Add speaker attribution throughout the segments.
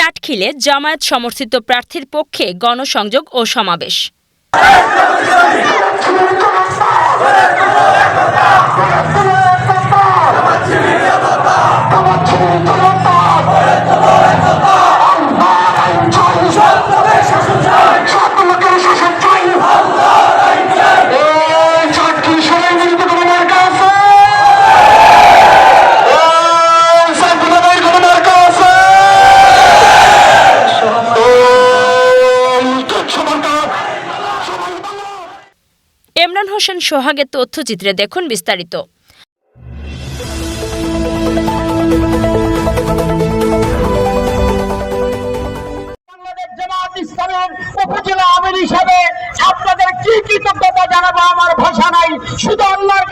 Speaker 1: চাটখিলে জামায়াত সমর্থিত প্রার্থীর পক্ষে গণসংযোগ ও সমাবেশ। ইমরান হোসেন সোহাগের তথ্যচিত্রে দেখুন বিস্তারিত।
Speaker 2: আপনাদের কি কৃতজ্ঞতা জানাব? আমার ভাষা নাই, শুধু আল্লাহর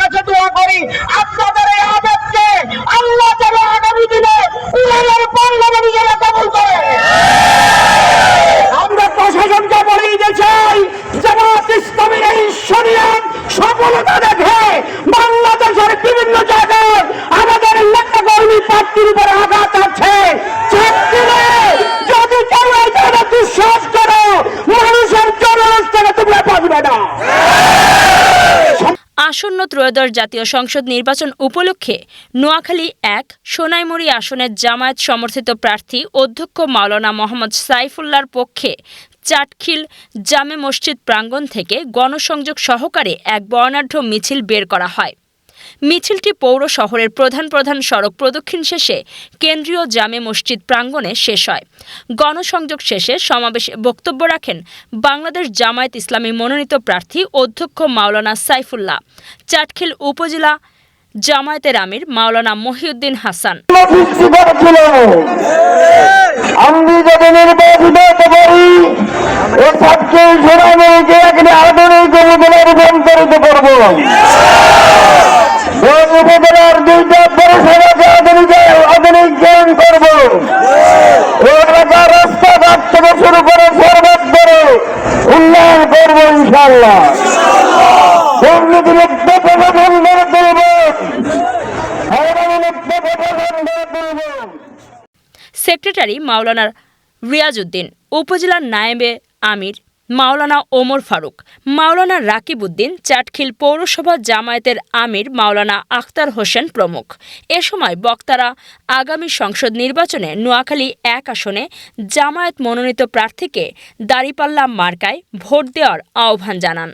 Speaker 1: আসন্ন ত্রয়োদশ জাতীয় সংসদ নির্বাচন উপলক্ষে নোয়াখালী এক সোনাইমুড়ি আসনের জামায়াত সমর্থিত প্রার্থী অধ্যক্ষ মাওলানা মোহাম্মদ সাইফুল্লার পক্ষে চাটখিল জামে মসজিদ প্রাঙ্গণ থেকে গণসংযোগ সহকারে এক বর্ণাঢ্য মিছিল বের করা হয়। মিছিলটি পৌর শহরের প্রধান প্রধান সড়ক প্রদক্ষিণ শেষে কেন্দ্রীয় জামে মসজিদ প্রাঙ্গণে শেষ হয়। গণসংযোগ শেষে সমাবেশে বক্তব্য রাখেন বাংলাদেশ জামায়াত ইসলামী মনোনীত প্রার্থী অধ্যক্ষ মাওলানা সাইফুল্লাহ। চাটখিল উপজেলা জামায়াতের আমির মাওলানা মহিউদ্দিন হাসান।
Speaker 2: আমি যদি নির্বাচিত পারি তুলব
Speaker 1: সেক্রেটারি মাওলানা রিয়াজউদ্দিন উপজেলার নায়েবে আমির মাওলানা ওমর ফারুক, মাওলানা রাকিব উদ্দিন চাটখিল পৌরসভা জামায়াতের আমির মাওলানা আখতার হোসেন প্রমুখ। এ সময় বক্তারা আগামী সংসদ নির্বাচনে নোয়াখালী এক আসনে জামায়াত মনোনীত প্রার্থীকে দাঁড়িপাল্লা মার্কায় ভোট দেওয়ার আহ্বান জানান।